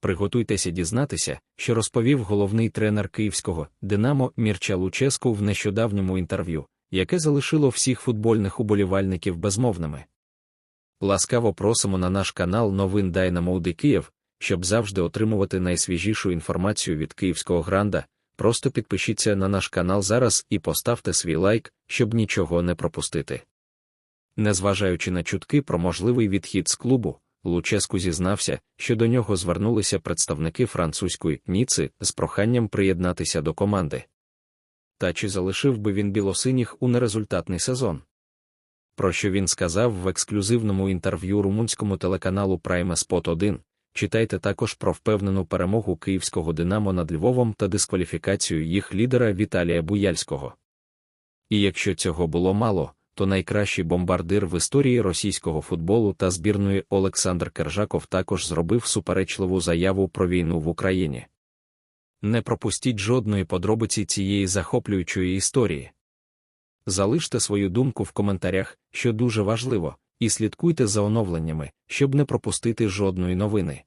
Приготуйтеся дізнатися, що розповів головний тренер київського Динамо Мірча Луческу в нещодавньому інтерв'ю, яке залишило всіх футбольних уболівальників безмовними. Ласкаво просимо на наш канал Новин Дайнамоуди Київ, щоб завжди отримувати найсвіжішу інформацію від київського гранда. Просто підпишіться на наш канал зараз і поставте свій лайк, щоб нічого не пропустити. Незважаючи на чутки про можливий відхід з клубу, Луческу зізнався, що до нього звернулися представники французької Ніци з проханням приєднатися до команди. Та чи залишив би він білосиніх у нерезультатний сезон? Про що він сказав в ексклюзивному інтерв'ю румунському телеканалу Prime Spot 1, читайте також про впевнену перемогу київського Динамо над Львовом та дискваліфікацію їх лідера Віталія Буяльського. І якщо цього було мало, то найкращий бомбардир в історії російського футболу та збірної Олександр Кержаков також зробив суперечливу заяву про війну в Україні. Не пропустіть жодної подробиці цієї захоплюючої історії. Залиште свою думку в коментарях, що дуже важливо, і слідкуйте за оновленнями, щоб не пропустити жодної новини.